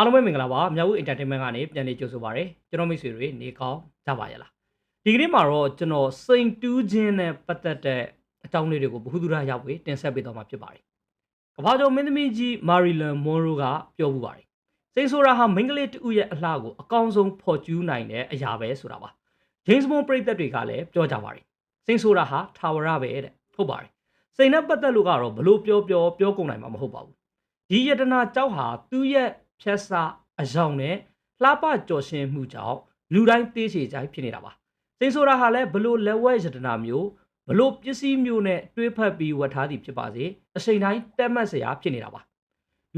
အားလုံးပဲမင်္ဂလာပါမြောက်ဦး entertainment ကနေပြန်လည်ကြိုဆိုပါရစေကျွန်တော်မိတ်ဆွေတွေနေကောင်းကြပါရဲ့လားဒီကနေ့မှာတော့ကျွန်တော်စိန်တူးခြင်းနဲ့ပတ်သက်တဲ့အကြောင်းလေးတွေကိုဘ ഹു ဒူရရောက်ပြီးတင်ဆက်ပေးတော့မှာဖြစ်ပါတယ်ကမ္ဘာကျော်မင်းသမီးကြီးမာရီလန်မွန်ရိုကပြောမှုပါတယ်စိန်ဆိုတာဟာမိန်းကလေးတူရဲ့အလှကိုအကောင်းဆုံးဖော်ကျူးနိုင်တဲ့အရာပဲဆိုတာပါဂျိမ်းစ်ဘွန်ပရိသတ်တွေကလည်းပြောကြပါတယ်စိန်ဆိုတာဟာထာဝရပဲတဲ့ဟုတ်ပါတယ်စိန်နဲ့ပတ်သက်လို့ကတော့ဘလို့ပြောပြောပြောကုန်နိုင်မှာမဟုတ်ပါဘူးဒီယတနာကြောက်ဟာသူ့ရဲ့ ဖြက်စာအယောင်နဲ့လှပကြော်ရှင်မှုကြောင့်လူတိုင်းသေးချေကြိုက်ဖြစ်နေတာပါစိန်ဆိုတာဟာလည်းဘလို့လက်ဝဲယတနာမျိုးဘလို့ပစ္စည်းမျိုးနဲ့တွေးဖက်ပြီးဝတ်ထားသည်ဖြစ်ပါစေအချိန်တိုင်းတက်မှတ်စရာဖြစ်နေတာပါ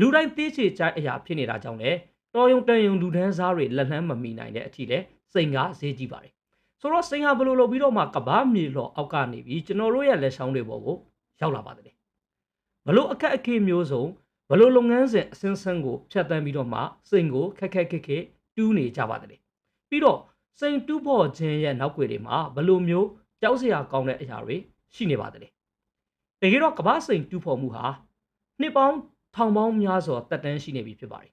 လူတိုင်းသေးချေကြိုက်အရာဖြစ်နေတာကြောင့်လည်းတော်ယုံတန်ယုံလူဒန်းစားတွေလက်လှမ်းမမီနိုင်တဲ့အထိလဲစိန်ကဈေးကြီးပါတယ်ဆိုတော့စိန်ဟာဘလို့လုပ်ပြီးတော့မှကဘာမြေလော်အောက်ကနေပြီးကျွန်တော်တို့ရဲ့လက်ဆောင်တွေပေါ်ကိုရောက်လာပါတယ်ဘလို့အခက်အခဲမျိုးစုံ ဘလို့လုပ်ငန်းစဉ်အစင်းစင်းကိုဖြတ်တန်းပြီးတော့မှစိန်ကိုခက်ခက်ခက်ခက်တူးနေကြပါတယ်ပြီးတော့စိန်တူးဖို့ခြင်းရဲ့နောက်ွယ်တွေမှာဘလို့မျိုးကြောက်စရာကောင်းတဲ့အရာတွေရှိနေပါတယ်တကယ်တော့ကမ္ဘာစိန်တူးဖို့မှုဟာနှစ်ပေါင်းထောင်ပေါင်းများစွာတက်တန်းရှိနေပြီဖြစ်ပါတယ်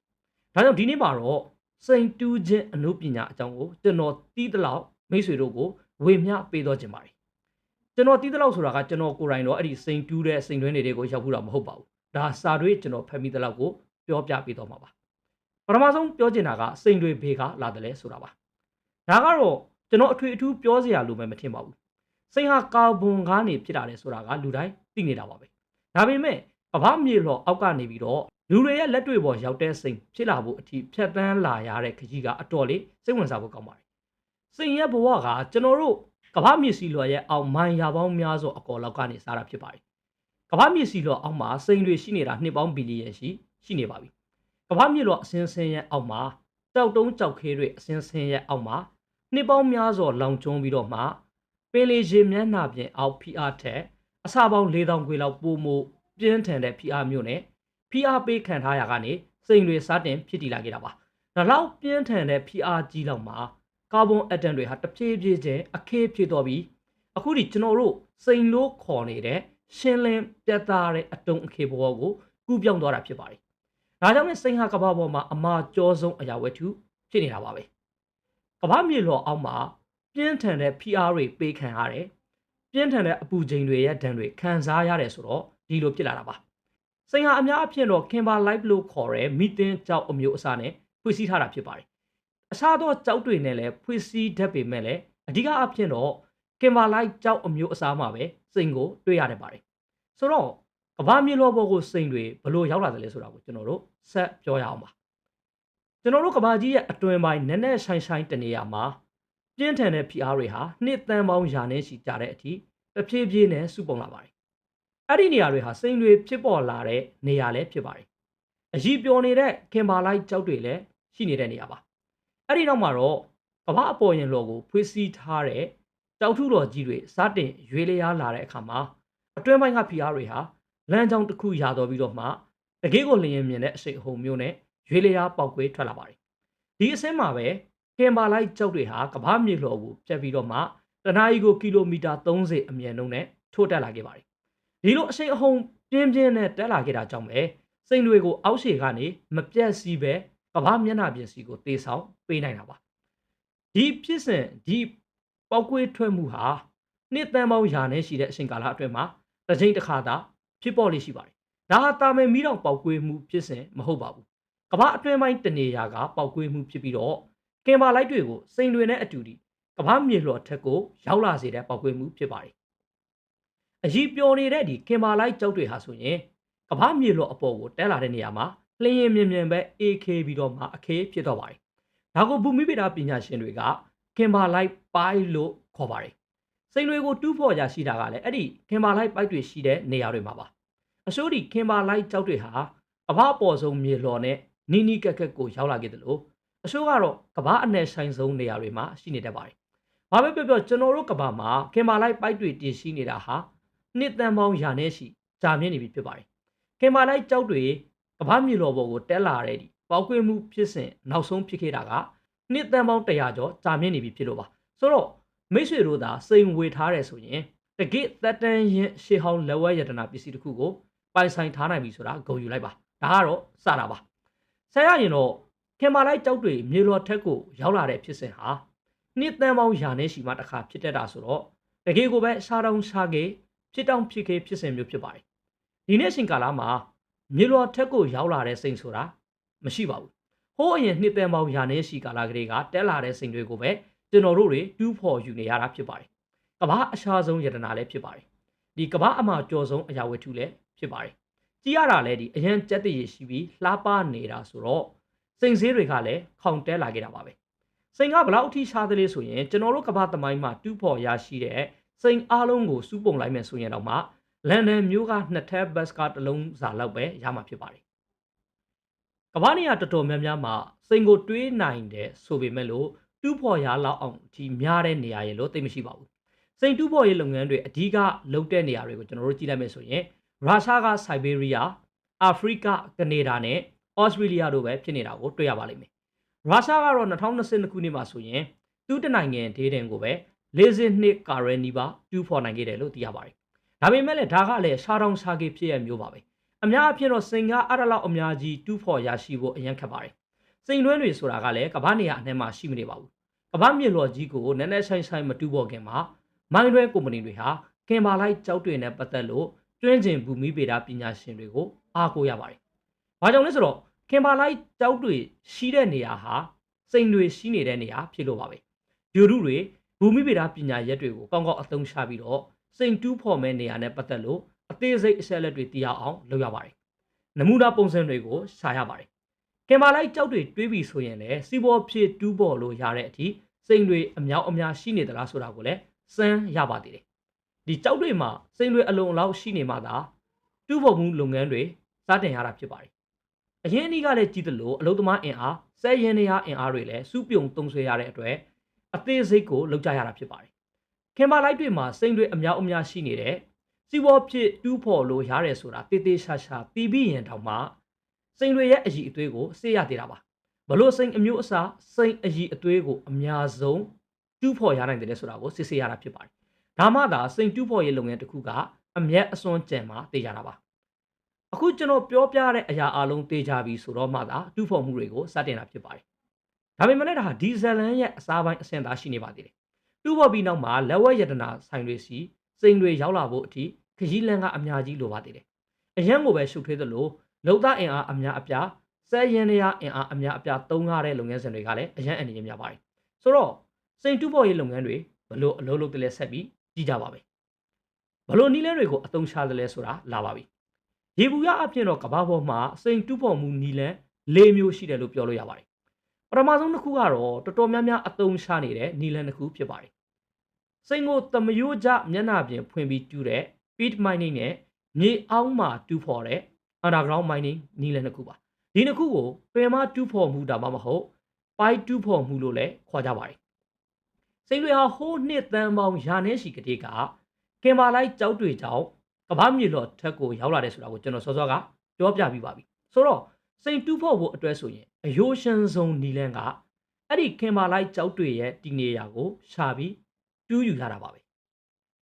ဒါကြောင့်ဒီနေ့မှာတော့စိန်တူးခြင်းအမှုပညာအကြောင်းကိုကျွန်တော်တီးတလောက်မိတ်ဆွေတို့ကိုဝေမျှပေးတော့ခြင်းပါတယ်ကျွန်တော်တီးတလောက်ဆိုတာကကျွန်တော်ကိုယ်တိုင်တော့အဲ့ဒီစိန်တူးတဲ့စိန်တွင်းတွေကိုရောက်ဘူးတာမဟုတ်ပါဘူး ဒါစာတွေကျွန်တော်ဖတ်မိတဲ့လောက်ကိုပြောပြပေးတော့မှာပါပထမဆုံးပြောချင်တာကစိန်တွေဘေကလာတယ်လဲဆိုတာပါဒါကတော့ကျွန်တော်အထွေအထူးပြောစရာလိုမှမထင်ပါဘူးစိန်ဟာကာဗွန်ကနေဖြစ်တာလေဆိုတာကလူတိုင်းသိနေတာပါပဲဒါပေမဲ့ကဘာမြေလော်အောက်ကနေပြီးတော့လူတွေရဲ့လက်တွေ့ပေါ်ရောက်တဲ့စိန်ဖြစ်လာဖို့အထိဖြတ်တန်းလာရတဲ့ခကြီးကအတော်လေးစိတ်ဝင်စားဖို့ကောင်းပါတယ်စိန်ရဲ့ဘဝကကျွန်တော်တို့ကဘာမြေစီလော်ရဲ့အောင်မိုင်ရာပေါင်းများစွာအကော်လောက်ကနေစားတာဖြစ်ပါတယ် ကမ္ဘာမြေစီလောအောက်မှာစိန်တွေရှိနေတာနှစ်ပေါင်းဘီလီယံရှိရှိနေပါပြီကမ္ဘာမြေလောအစင်းစင်းရဲ့အောက်မှာတောက်တုံးကြောက်ခဲတွေအစင်းစင်းရဲ့အောက်မှာနှစ်ပေါင်းများစွာလောင်ကျွမ်းပြီးတော့မှပင်လေရေမျက်နှာပြင်အောက် PR ထက်အစာပေါင်း4000ခွေလောက်ပိုမိုပြင်းထန်တဲ့ PR မျိုးနဲ့ PR ပေးခံထားရကနေစိန်တွေစတင်ဖြစ်တည်လာခဲ့တာပါဒါလောက်ပြင်းထန်တဲ့ PR ကြီးလောက်မှာကာဗွန်အက်တမ်တွေဟာတဖြည်းဖြည်းချင်းအခေးဖြစ်တော့ပြီးအခုဒီကျွန်တော်တို့စိန်လို့ခေါ်နေတဲ့ ရှင်းလင်းပြတ်သားတဲ့အတုံးအခေဘောကိုကူးပြောင်းသွားတာဖြစ်ပါတယ်။ဒါကြောင့်လည်းစိန်ဟာကဘာပေါ်မှာအမာကျော်ဆုံးအရာဝတ္ထုဖြစ်နေတာပါပဲ။ကဘာမြေလော်အောက်မှာပြင်းထန်တဲ့ PR တွေပေးခံရတယ်။ပြင်းထန်တဲ့အပူချိန်တွေရဲ့ဒဏ်တွေခံစားရတယ်ဆိုတော့ဒီလိုဖြစ်လာတာပါ။စိန်ဟာအများအဖြစ်တော့ Kimber Life လို့ခေါ်တဲ့မီတင်ကြောက်အမျိုးအစားနဲ့ဖွင့်စည်းထားတာဖြစ်ပါတယ်။အစားသောကြောက်တွေနဲ့လည်းဖွင့်စည်းတတ်ပေမဲ့လည်းအဓိကအဖြစ်တော့ ကင်ဘာလိုက်ကြောက်အမျိုးအစားမှာပဲစိန်ကိုတွေ့ရတယ်ပါတယ်ဆိုတော့ကဘာမြေလောဘောကိုစိန်တွေဘလို့ရောက်လာတယ်လဲဆိုတာကိုကျွန်တော်တို့ဆက်ပြောရအောင်ပါကျွန်တော်တို့ကဘာကြီးရဲ့အတွင်ပိုင်းနက်နက်ဆိုင်ဆိုင်တနေရာမှာပြင်းထန်တဲ့ဖိအားတွေဟာနှစ်တန်ပေါင်းရာနဲ့ရှိကြတဲ့အထိတဖြည်းဖြည်းနဲ့စုပုံလာပါတယ်အဲ့ဒီနေရာတွေဟာစိန်တွေဖြစ်ပေါ်လာတဲ့နေရာလည်းဖြစ်ပါတယ်အကြီးပျော်နေတဲ့ခင်ဘာလိုက်ကြောက်တွေလည်းရှိနေတဲ့နေရာပါအဲ့ဒီနောက်မှာတော့ကဘာအပေါ်ရင်လော်ကိုဖွေးစည်းထားတဲ့ တောက်ထုတော်ကြီးတွေစတင်ရွေးလျားလာတဲ့အခါမှာအတွင်းပိုင်းကဖိအားတွေဟာလမ်းကြောင်းတစ်ခုရာတော်ပြီးတော့မှတကယ်ကိုလျင်မြင်တဲ့အစိတ်အဟုန်မျိုးနဲ့ရွေးလျားပေါက်ကွေးထွက်လာပါတယ်ဒီအစင်းမှာပဲကင်ဘာလိုက်ကျောက်တွေဟာကဘာမြေလော်ကိုပြတ်ပြီးတော့မှတနာရီကိုကီလိုမီတာ30အမြင့်နှုန်းနဲ့ထိုးတက်လာခဲ့ပါတယ်ဒီလိုအစိတ်အဟုန်ပြင်းပြင်းနဲ့တက်လာခဲ့တာကြောင့်ပဲစိန်တွေကိုအောက်ရှေကနေမပြတ်စီးပဲကဘာမျက်နှာပြင်စီကိုတေးဆောင်ပေးနိုင်တာပါဒီဖြစ်စဉ်ဒီ ပေါက်ကွေးထွက်မှုဟာနှစ်တန်ပေါင်းရာနဲ့ရှိတဲ့အချိန်ကာလအတွင်းမှာတစ်ချိန်တစ်ခါသာဖြစ်ပေါ်လေရှိပါတယ်။ဒါဟာတာမန်မီးတောင်ပေါက်ကွေးမှုဖြစ်စဉ်မဟုတ်ပါဘူး။ကမ္ဘာအတွင်းပိုင်းတနေရာကပေါက်ကွေးမှုဖြစ်ပြီးတော့ကင်ဘာလိုက်တွေကိုစိန်တွေနဲ့အတူတူကမ္ဘာမြေလှော်ထက်ကိုရောက်လာစေတဲ့ပေါက်ကွေးမှုဖြစ်ပါတယ်။အကြီးပျော်နေတဲ့ဒီကင်ဘာလိုက်ကြောက်တွေဟာဆိုရင်ကမ္ဘာမြေလှော်အပေါ်ကိုတဲလာတဲ့နေရာမှာလျင်ရင်မြင်မြင်ပဲ AK ပြီးတော့မှအခေဖြစ်တော့ပါတယ်။ဒါကိုဘူမိဗေဒပညာရှင်တွေကကင်ဘာလိုက် ပိုင်းလို့ခေါ်ပါတယ်စိန်တွေကိုတူးဖော်ကြရှိတာကလည်းအဲ့ဒီခင်ဘာလိုက်ပိုက်တွေရှိတဲ့နေရာတွေမှာပါအစိုးဒီခင်ဘာလိုက်ကြောက်တွေဟာကဘာအပေါ်ဆုံးမြေလော်နဲ့နီနီကက်ကက်ကိုရောက်လာခဲ့တယ်လို့အစိုးကတော့ကဘာအနယ်ဆိုင်ဆုံးနေရာတွေမှာရှိနေတတ်ပါတယ်ဘာပဲပြောပြောကျွန်တော်တို့ကဘာမှာခင်ဘာလိုက်ပိုက်တွေတည်ရှိနေတာဟာနှစ်တန်ပေါင်းရာနဲ့ရှိကြာမြင့်နေပြီဖြစ်ပါတယ်ခင်ဘာလိုက်ကြောက်တွေကဘာမြေလော်ပေါ်ကိုတက်လာတဲ့ဒီပေါက်ကွေးမှုဖြစ်စဉ်နောက်ဆုံးဖြစ်ခဲ့တာကနှစ်တန်ပေါင်း100ကျော်ကြာမြင့်နေပြီဖြစ်လို့ပါ ဆိုတော့မိတ်ဆွေတို့သာစိန်ဝေထားတယ်ဆိုရင်တကိသက်တမ်းရင်ရှေးဟောင်းလက်ဝဲယတနာပစ္စည်းတစ်ခုကိုပိုင်ဆိုင်ထားနိုင်ပြီဆိုတာဂုဏ်ယူလိုက်ပါဒါကတော့စတာပါဆက်ရရင်တော့ခင်မာလိုက်ကြောက်တွေမြေလော်ထက်ကိုရောက်လာတဲ့ဖြစ်စဉ်ဟာနှစ်သန်းပေါင်းယာနဲ့ရှိမှတစ်ခါဖြစ်တတ်တာဆိုတော့တကယ်ကိုပဲစားတောင်းစားကေဖြစ်တောင်းဖြစ်ကေဖြစ်စဉ်မျိုးဖြစ်ပါတယ်ဒီနေ့ရှင်ကာလမှာမြေလော်ထက်ကိုရောက်လာတဲ့စိန်ဆိုတာမရှိပါဘူးဟိုးအရင်နှစ်သန်းပေါင်းယာနဲ့ရှိကာလကလေးကတက်လာတဲ့စိန်တွေကိုပဲ ကျွန်တော်တို့တွေတူးဖော်ယူနေရတာဖြစ်ပါတယ်ကဘာအရှားဆုံးယတနာလည်းဖြစ်ပါတယ်ဒီကဘာအမှာကျော်ဆုံးအရာဝတ္ထုလည်းဖြစ်ပါတယ်ကြည့်ရတာလည်းဒီအရင်ကြက်တရရှိပြီးလှပနေတာဆိုတော့စိန်စည်းတွေကလည်းခေါင်တဲလာခဲ့တာပါပဲစိန်ကဘလောက်အထိရှားသလဲဆိုရင်ကျွန်တော်တို့ကဘာသမိုင်းမှာတူးဖော်ရရှိတဲ့စိန်အားလုံးကိုစူးပုံလိုက်မယ်ဆိုရင်တော့မှလန်ဒန်မြို့ကနှစ်ထပ်ဘတ်စကတစ်လုံးစာလောက်ပဲရမှာဖြစ်ပါတယ်ကဘာနေရတော်တော်များများမှာစိန်ကိုတွေးနိုင်တယ်ဆိုပေမဲ့လို့ တူးဖော်ရလောက်အောင်ဒီများတဲ့နေရာရေလို့သိမရှိပါဘူးစိန်တူးဖော်ရေးလုပ်ငန်းတွေအဓိကလုပ်တဲ့နေရာတွေကိုကျွန်တော်တို့ကြည့်လိုက်မယ်ဆိုရင်ရုရှားကဆိုက်ဘေးရီးယားအာဖရိကကနေဒါနဲ့ဩစတြေးလျတို့ပဲဖြစ်နေတာကိုတွေ့ရပါလိမ့်မယ်ရုရှားကတော့2022ခုနှစ်မှာဆိုရင်သူ့တနိုင်ငံဒေသကိုပဲ40နှစ်ကာရနီပါတူးဖော်နိုင်ခဲ့တယ်လို့သိရပါတယ်ဒါပေမဲ့လည်းဒါကလည်းရှားတောင်ရှားကြီးဖြစ်ရမျိုးပါပဲအများအပြည့်တော့စိန်ကအရလောက်အများကြီးတူးဖော်ရရှိဖို့အရင်ခက်ပါတယ် စိန်တွင်းတွေဆိုတာကလည်းကမ္ဘာနေရာအနှဲမှာရှိမနေပါဘူးကမ္ဘာမြေလော်ကြီးကိုနည်းနည်းဆိုင်ဆိုင်မတူးဖော်ခင်မှာမိုင်းတွဲကုမ္ပဏီတွေဟာကင်ဘာလိုက်ကြောက်တွေနဲ့ပတ်သက်လို့ကျွမ်းကျင်ဘူမိဗေဒပညာရှင်တွေကိုအားကိုးရပါတယ်။ဘာကြောင့်လဲဆိုတော့ခင်ဘာလိုက်ကြောက်တွေရှိတဲ့နေရာဟာစိန်တွေရှိနေတဲ့နေရာဖြစ်လို့ပါပဲ။ယူရုတွေဘူမိဗေဒပညာရက်တွေကိုကောင်းကောင်းအသုံးချပြီးတော့စိန်တူးဖော်မဲ့နေရာနဲ့ပတ်သက်လို့အသေးစိတ်အချက်အလက်တွေသိရအောင်လုပ်ရပါတယ်။နမူနာပုံစံတွေကိုရှာရပါတယ်။ ကင်ဘာလိုက်ကြောက်တွေတွေးပြီးဆိုရင်လည်းစီဘောဖြစ်တူးပေါ်လို့ရတဲ့အထိစိန်တွေအများအများရှိနေသလားဆိုတာကိုလည်းစမ်းရပါသေးတယ်ဒီကြောက်တွေမှာစိန်တွေအလုံးအလောက်ရှိနေမှသာတူးဖော်မှုလုပ်ငန်းတွေစတင်ရတာဖြစ်ပါတယ်။အရင်အနည်းကလည်းကြည့်သလိုအလုသမားအင်အားစက်ရင်နေရအင်အားတွေလည်းစုပြုံသုံးဆွဲရတဲ့အတွက်အသေးစိတ်ကိုလောက်ကြရတာဖြစ်ပါတယ်။ခင်မာလိုက်တွေမှာစိန်တွေအများအများရှိနေတဲ့စီဝေါ်ဖြစ်တူးဖော်လို့ရတယ်ဆိုတာတေးသေးရှာရှာပြီးပြီးရင်တောင်မှ စိန်တွေရဲ့အည်အသွေးကိုစေးရသေးတာပါ။ဘလို့စိန်အမျိုးအစားစိန်အည်အသွေးကိုအများဆုံးတူးဖော်ရနိုင်တယ်ဆိုတာကိုစစ်ဆေးရတာဖြစ်ပါတယ်ဒါမှသာစိန်တူးဖော်ရေးလုပ်ငန်းတစ်ခုကအမျက်အစွန်းကြံမှာတေးကြတာပါအခုကျွန်တော်ပြောပြတဲ့အရာအလုံးတေးကြပြီဆိုတော့မှသာတူးဖော်မှုတွေကိုစတင်တာဖြစ်ပါတယ်ဒါပေမဲ့လည်းဒါဒီဇယ်လန်ရဲ့အစားပိုင်းအဆင့်သားရှိနေပါသေးတယ်တူးဖော်ပြီးနောက်မှာလက်ဝဲယတနာဆိုင်တွေစီစိန်တွေရောက်လာဖို့အထိခကြီးလန်ကအများကြီးလိုပါသေးတယ်အရန်ကိုပဲရှုပ်ထွေးသလို လုံသားအင်အားအများအပြားစက်ရင်ရအင်အားအများအပြားသုံးရတဲ့လုပ်ငန်းစဉ်တွေကလည်းအရန်အနေနဲ့များပါတယ်ဆိုတော့စိန်တူးဖော်ရေးလုပ်ငန်းတွေဘလို့အလုပ်လုပ်တယ်လဲဆက်ပြီးကြည့်ကြပါမယ်ဘလို့နီးလဲတွေကိုအသုံးချတယ်လဲဆိုတာလာပါပြီရေဘူးရအဖြစ်တော့ကဘာပေါ်မှာစိန်တူးဖော်မှုနီးလန်း၄မျိုးရှိတယ်လို့ပြောလို့ရပါတယ်ပထမဆုံးတစ်ခုကတော့တော်တော်များများအသုံးချနေတဲ့နီးလန်းတစ်ခုဖြစ်ပါတယ်စိန်ကိုတမယိုးကြမျက်နှာပြင်ဖွင့်ပြီးတူးတဲ့ pit mining နဲ့မြေအောက်မှာတူးဖော်တဲ့ underground mining နီးလန်းတစ်ခုပါဒီနှစ်ခုကိုပင်မတူးဖော်မှုဒါမှမဟုတ်ပိုက်တူးဖော်မှုလို့လည်းခေါ်ကြပါတယ်စိန်တွေဟာဟိုးနှစ်သန်းပေါင်းရာနှင်းရှိကတိကကင်မာလိုက်ကြောက်တွေကြောင့်ကဘာမြေလော်ထက်ကိုရောက်လာတယ်ဆိုတာကိုကျွန်တော်စောစောကပြောပြပြီးပါပြီဆိုတော့စိန်တူးဖို့ဖို့အတွက်ဆိုရင်အယိုရှန်ဆုံးနီလန်းကအဲ့ဒီကင်မာလိုက်ကြောက်တွေရဲ့တည်နေရာကိုရှာပြီးတူးယူလာတာပါပဲ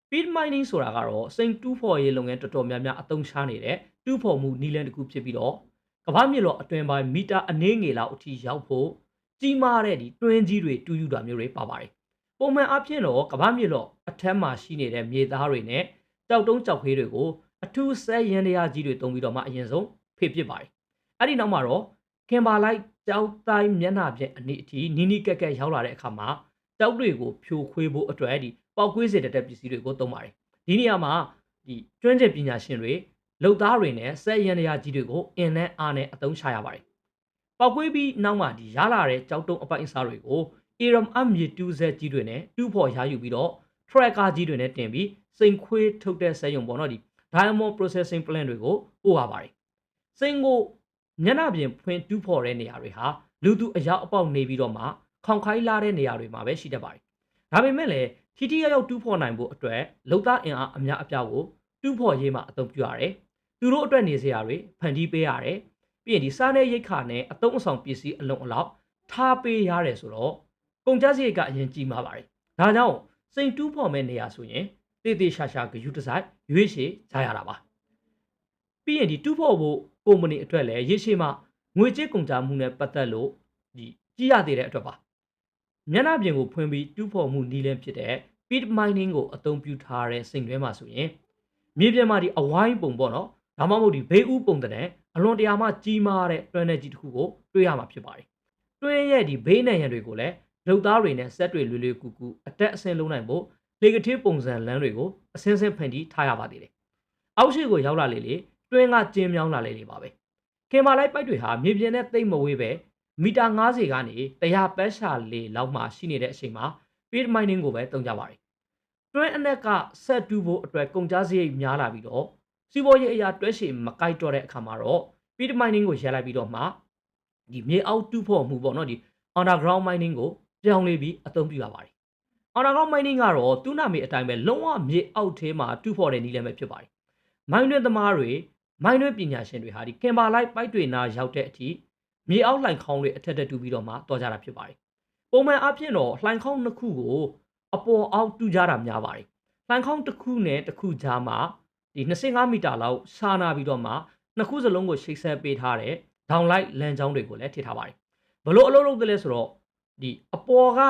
feed mining ဆိုတာကတော့စိန်တူးဖို့ရေးလုပ်ငန်းတော်တော်များများအသုံးချနေတဲ့ တူးဖို့မှုနီလန်းတစ်ခုဖြစ်ပြီးတော့ကဘာမြေလော်အတွင်ပိုင်းမီတာအနည်းငယ်လောက်အထိရောက်ဖို့ကြီးမားတဲ့ဒီတွင်းကြီးတွေတူးယူတာမျိုးတွေပါပါတယ်ပုံမှန်အဖြစ်တော့ကမ္ဘာမြေလော့အထက်မှာရှိနေတဲ့မြေသားတွေနဲ့ကြောက်တုံးကြောက်ခွေးတွေကိုအထူးဆဲရန်တရားကြီးတွေတုံးပြီးတော့မှအရင်ဆုံးဖေပစ်ပါတယ်အဲ့ဒီနောက်မှာတော့ခင်ပါလိုက်ကြောက်တိုင်းမျက်နှာပြင်အနည်းအထိနီးနီးကက်ကက်ရောက်လာတဲ့အခါမှာကြောက်တွေကိုဖြိုခွေးဖို့အတွက်ဒီပေါက်ကွေးစေတဲ့ပစ္စည်းတွေကိုသုံးပါတယ်ဒီနေရာမှာဒီကျွမ်းကျင်ပညာရှင်တွေ လုံသားတွေနဲ့စက်ရန်တရားကြီးတွေကိုအင်းနဲ့အားနဲ့အသုံးချရပါတယ်ပေါက်ကွေးပြီးနောက်မှာဒီရလာတဲ့ကြောက်တုံးအပိုင်အစားတွေကို Aram အမြေတူးဆက်ကြီးတွေနဲ့တူးဖော်ရယူပြီးတော့ tracker ကြီးတွေနဲ့တင်ပြီးစိန်ခွေးထုတ်တဲ့စက်ရုံပေါ့နော်ဒီ diamond processing plant တွေကိုပို့ရပါတယ်စိန်ကိုမျက်နှာပြင်ဖွင့်တူးဖော်တဲ့နေရာတွေဟာလူသူအရောက်အပေါက်နေပြီးတော့မှခေါင်ခိုင်းလာတဲ့နေရာတွေမှာပဲရှိတတ်ပါတယ်ဒါပေမဲ့လည်းထိထိရောက်ရောက်တူးဖော်နိုင်ဖို့အတွက်လုံသားအင်အားအများအပြားကိုတူးဖော်ရေးမှာအသုံးပြုရတယ် သူတို့အတွက်နေစရာတွေဖန်တီးပေးရတယ်ပြီးရင်ဒီစားတဲ့ရိတ်ခါနဲ့အသုံးအဆောင်ပစ္စည်းအလုံးအလောက်ထားပေးရတယ်ဆိုတော့ကုန်ကြစရိတ်ကအရင်ကြီးမှာပါတယ်။ဒါကြောင့်စိန်တူးဖော်မဲ့နေရာဆိုရင်တေးသေးရှာရှာဂယူတစိုက်ရွေးရှည်ကြရတာပါ။ပြီးရင်ဒီတူးဖော်ဖို့ကုမ္ပဏီအတွက်လည်းရေရှည်မှာငွေကြေးကုန်ကြမှုနဲ့ပတ်သက်လို့ဒီကြည့်ရသေးတဲ့အတွက်ပါမျက်နှာပြင်ကိုဖွင့်ပြီးတူးဖော်မှုနည်းလမ်းဖြစ်တဲ့ pit mining ကိုအသုံးပြုထားတဲ့စိန်တွဲမှာဆိုရင်မြေပြင်မှာဒီအဝိုင်းပုံပေါ့နော် ဒါမှမဟုတ်ဒီဘေးဥပုံတဲ့အလွန်တရာမှကြီးမားတဲ့တွန်းတဲ့ကြီးတစ်ခုကိုတွေ့ရမှာဖြစ်ပါတယ်တွင်းရဲ့ဒီဘေးနယ်ရံတွေကိုလည်းလုံသားတွေနဲ့ဆက်တွေလွယ်လွယ်ကူကူအတက်အဆင်းလုံးနိုင်ဖို့လေကတိပုံစံလမ်းတွေကိုအစင်းစင်းဖန်တီးထားရပါသေးတယ်အောက်ရှိကိုရောက်လာလေလေတွင်းကကျင်းမြောင်းလာလေလေပါပဲခင်မာလိုက်ပိုက်တွေဟာမြေပြင်နဲ့တိတ်မဝေးပဲမီတာ90ကနေ100ပတ်ရှာလေလောက်မှရှိနေတဲ့အချိန်မှာ pit mining ကိုပဲတုံးကြပါတယ်တွင်းအနက်ကဆက်တူဖို့အတွက်ကုန်ကြစရိတ်များလာပြီးတော့ စီးပွားရေးအရာတွဲရှည်မကိုက်တော့တဲ့အခါမှာတော့ pit mining ကိုရပ်လိုက်ပြီးတော့မှဒီမြေအောက်တူးဖို့မှုပေါ့နော်ဒီ underground mining ကိုပြောင်းလဲပြီးအသုံးပြုရပါတယ် underground mining ကတော့သူ့နာမည်အတိုင်းပဲလုံးဝမြေအောက်ထဲမှာတူးဖော်တဲ့နည်းလမ်းပဲဖြစ်ပါတယ်မိုင်းတွင်းသမားတွေမိုင်းတွင်းပညာရှင်တွေဟာဒီကင်ဘာလိုက်ပိုက်တွေနာရောက်တဲ့အထိမြေအောက်လှိုင်ခေါင်းတွေအထက်တက်တူးပြီးတော့မှတော်ကြတာဖြစ်ပါတယ်ပုံမှန်အဖြစ်တော့လှိုင်ခေါင်းနှစ်ခုကိုအပေါ်အောက်တူးကြတာများပါတယ်လှိုင်ခေါင်းတစ်ခုနဲ့တစ်ခုကြားမှာ ဒီ25မီတာလောက်ရှားနာပြီးတော့မှနှစ်ခုစလုံးကိုရှိတ်ဆက်ပေးထားတဲ့ဒေါင်လိုက်လမ်းကြောင်းတွေကိုလည်းထည့်ထားပါတယ်ဘလို့အလုပ်လုပ်တယ်လဲဆိုတော့ဒီအပေါ်က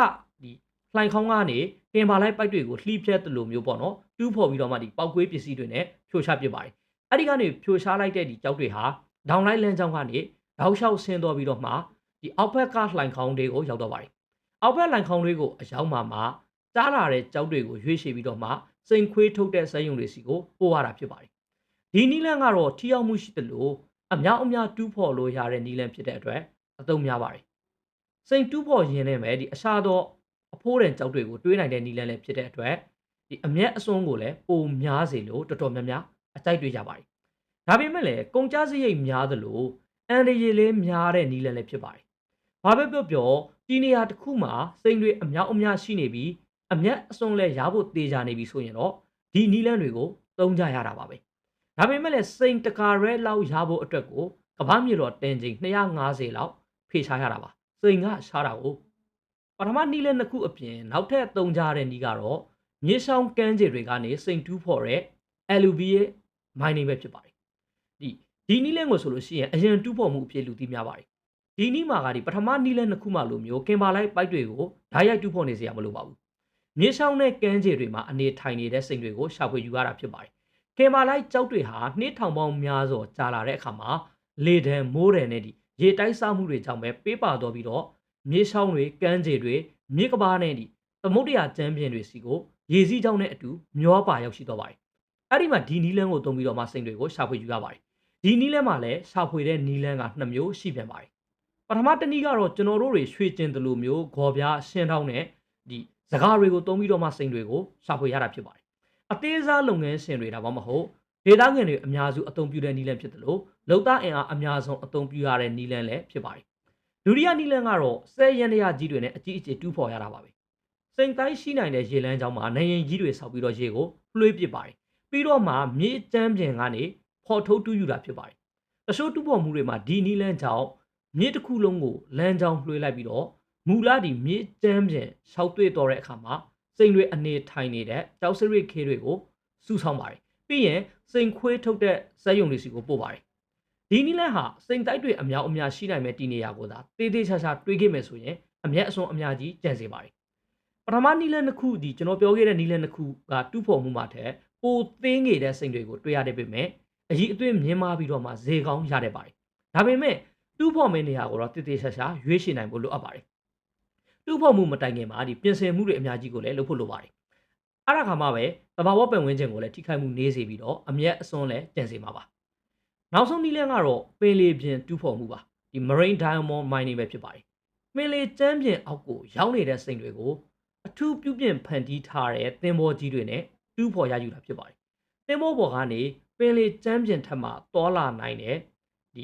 ဒီလှိုင်ခေါင်းကနေကင်ဘာလိုက်ပိုက်တွေကိုလှီးဖြတ်တယ်လို့မျိုးပေါ့နော်တူးဖော်ပြီးတော့မှဒီပောက်ကွေးပစ္စည်းတွေနဲ့ဖြိုချပစ်ပါတယ်အဲ့ဒီကနေဖြိုချလိုက်တဲ့ဒီကြောက်တွေဟာဒေါင်လိုက်လမ်းကြောင်းကနေတောက်လျှောက်ဆင်းသွားပြီးတော့မှဒီအောက်ဘက်ကလှိုင်ခေါင်းတွေကိုရောက်တော့ပါတယ်အောက်ဘက်လှိုင်ခေါင်းတွေကိုအရောက်မှာမှကြားလာတဲ့ကြောက်တွေကိုရွေးချယ်ပြီးတော့မှ စိန်ခွေးထုတ်တဲ့စက်ရုံတွေစီကိုပို့ရတာဖြစ်ပါတယ်ဒီနီလန်ကတော့ထီရောက်မှုရှိတယ်လို့အများအများတူးဖော်လို့ရတဲ့နီလန်ဖြစ်တဲ့အတွက်အသုံးများပါတယ်စိန်တူးဖော်ရင်းနဲ့ပဲဒီအရှာတော့အဖိုးတဲ့ကြောက်တွေကိုတွေးနိုင်တဲ့နီလန်လည်းဖြစ်တဲ့အတွက်ဒီအမျက်အစွန်းကိုလည်းပုံများစေလို့တော်တော်များများအကြိုက်တွေ့ကြပါတယ်ဒါပေမဲ့လည်းကုန်ကြစရိတ်များသလိုအန်ဒီရီလေးများတဲ့နီလန်လည်းဖြစ်ပါတယ်ဘာပဲပြောပြောဒီနေရာတစ်ခုမှာစိန်တွေအများအများရှိနေပြီး အမျက်အစွန်းလဲရဖို့တေချာနေပြီဆိုရင်တော့ဒီနီလန်းတွေကိုသုံးကြရတာပါပဲဒါပေမဲ့လည်းစိန်တကာရဲလောက်ရဖို့အတွက်ကိုကဘာမြေတော်တင်ချိန်250လောက်ဖေးချရတာပါစိန်ကရှားတာကိုပထမနီလန်းတစ်ခုအပြင်နောက်ထပ်သုံးကြတဲ့နီကတော့မြေဆောင်ကန်းခြေတွေကနေစိန်တူးဖော်တဲ့ LUV ရဲ့ mining ပဲဖြစ်ပါတယ်ဒီဒီနီလန်းကိုဆိုလို့ရှိရင်အရင်တူးဖော်မှုအဖြစ်လူသိများပါတယ်ဒီနီးမှာကဒီပထမနီလန်းတစ်ခုမှလိုမျိုးကင်ပါလိုက်ပိုက်တွေကိုဓာတ်ရိုက်တူးဖော်နေစရာမလိုပါဘူး မြေဆောင်တဲ့ကမ်းခြေတွေမှာအနေထိုင်နေတဲ့စိန်တွေကိုရှာဖွေယူရတာဖြစ်ပါတယ်။ကင်မာလိုက်ကြောက်တွေဟာနှင်းထောင်ပေါင်းများစွာကြာလာတဲ့အခါမှာလေဒံမိုးဒံနဲ့ဒီရေတိုက်စားမှုတွေကြောင့်ပဲပေးပါတော့ပြီးတော့မြေဆောင်တွေကမ်းခြေတွေမြေကဘာနဲ့ဒီသမုဒ္ဒရာကျမ်းပြင်တွေစီကိုရေစီးကြောင်းနဲ့အတူမျောပါရောက်ရှိတော့ပါတယ်။အဲ့ဒီမှာဒီနီလန်းကိုသုံးပြီးတော့မှစိန်တွေကိုရှာဖွေယူရပါတယ်။ဒီနီလန်းမှာလည်းရှာဖွေတဲ့နီလန်းကနှစ်မျိုးရှိပြန်ပါတယ်။ပထမတစ်နည်းကတော့ကျွန်တော်တို့တွေရွှေကျင်တလူမျိုးဂေါ်ပြားရှင်းထောင်းနဲ့ဒီ စကားတွေကိုသုံးပြီးတော့မှစိန်တွေကိုရှာဖွေရတာဖြစ်ပါတယ်။အသေးစားလုပ်ငန်းရှင်တွေဒါမှမဟုတ်ဒေသခံတွေအများစုအသုံးပြုတဲ့နည်းလမ်းဖြစ်တယ်လို့လုံသားအင်အားအများဆုံးအသုံးပြုရတဲ့နည်းလမ်းလည်းဖြစ်ပါတယ်။ဒုတိယနည်းလမ်းကတော့ဆယ်ရန်တရာကြီးတွေနဲ့အကြီးအကျယ်တူးဖော်ရတာပါပဲ။စိန်တိုင်းရှိနိုင်တဲ့ရေလမ်းကြောင်းမှာနိုင်ရင်ကြီးတွေဆောက်ပြီးတော့ရေကိုလွှေးပစ်ပါတယ်။ပြီးတော့မှမြေကျမ်းပြင်ကနေဖော်ထုတ်တူးယူတာဖြစ်ပါတယ်။တချို့တူးဖော်မှုတွေမှာဒီနည်းလမ်းကြောင့်မြေတစ်ခုလုံးကိုလမ်းကြောင်းလွှဲလိုက်ပြီးတော့ မူလာဒီမြေကျမ်းပြင်ရှောက်တွေ့တော်တဲ့အခါမှာစိန်တွေအနေထိုင်နေတဲ့တောက်စရိတ်ခေးတွေကိုစုဆောင်းပါတယ်ပြီးရင်စိန်ခွေးထုတ်တဲ့စက်ရုံတွေစီကိုပို့ပါတယ်ဒီနည်းလမ်းဟာစိန်တိုက်တွေအများအများရှိနိုင်မဲ့တည်နေရာကိုသာတေးသေးချာချာတွေးခဲ့မယ်ဆိုရင်အမျက်အစွန်းအများကြီးကြံစေပါတယ်ပထမနည်းလမ်းတစ်ခုဒီကျွန်တော်ပြောခဲ့တဲ့နည်းလမ်းတစ်ခုကတူးဖော်မှုမှာတဲ့ပိုသေးငယ်တဲ့စိန်တွေကိုတွေ့ရတဲ့ပေမဲ့အကြီးအသွေးမြင်မာပြီးတော့မှဈေးကောင်းရတဲ့ပါတယ်ဒါပေမဲ့တူးဖော်မယ့်နေရာကိုတော့တေးသေးချာချာရွေးချယ်နိုင်ဖို့လိုအပ်ပါတယ် တူးဖော်မှုမတိုင်ခင်မှာဒီပြင်ဆင်မှုတွေအများကြီးကိုလည်းလုပ်ဖို့လိုပါတယ်။အဲ့ဒါခါမှပဲသဘာဝပတ်ဝန်းကျင်ကိုလည်းထိခိုက်မှုနေစေပြီးတော့အမျက်အစွန်းလည်းကျန်စေမှာပါ။နောက်ဆုံးနည်းလမ်းကတော့ပင်လေပြင်တူးဖော်မှုပါ။ဒီ marine diamond mining ပဲဖြစ်ပါတယ်။ပင်လေကျမ်းပြင်အောက်ကိုရောက်နေတဲ့စိန်တွေကိုအထူးပြုပြင်ဖန်တီးထားတဲ့သင်္ဘောကြီးတွေနဲ့တူးဖော်ရယူတာဖြစ်ပါတယ်။သင်္ဘောပေါ်ကနေပင်လေကျမ်းပြင်ထက်မှတောလာနိုင်တဲ့ဒီ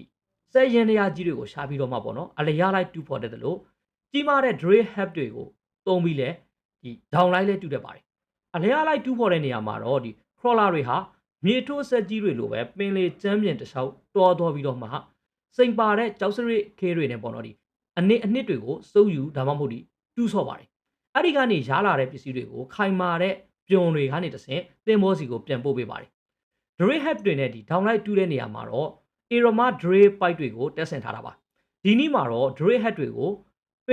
စက်ရင်တရားကြီးတွေကိုရှာပြီးတော့မှပေါ့နော်အလျားလိုက်တူးဖော်တဲ့လို့ ကြီးမားတဲ့ dray hub တွေကိုသုံးပြီးလဲဒီ down line လဲတူတတ်ပါတယ်အလျားလိုက်တူးဖော်တဲ့နေရာမှာတော့ဒီ crawler တွေဟာမြေထိုးဆက်ကြီးတွေလိုပဲပင်လေကျမ်းပြင်တစ်လျှောက်တော်တော်ပြီးတော့မှစိန်ပါတဲ့ကြောက်စရိတ်ခဲတွေနဲ့ပေါ့နော်ဒီအနစ်အနှစ်တွေကိုစုပ်ယူဒါမှမဟုတ်ဒီတူးဆော့ပါတယ်အဲ့ဒီကနေရားလာတဲ့ပစ္စည်းတွေကိုခိုင်မာတဲ့ပြွန်တွေကနေတဆင့်သင်္ဘောစီကိုပြန်ပို့ပေးပါတယ် dray hub တွေနဲ့ဒီ down line တူးတဲ့နေရာမှာတော့ Aroma dray pipe တွေကိုတက်ဆင်ထားတာပါဒီနေ့မှာတော့ dray hub တွေကို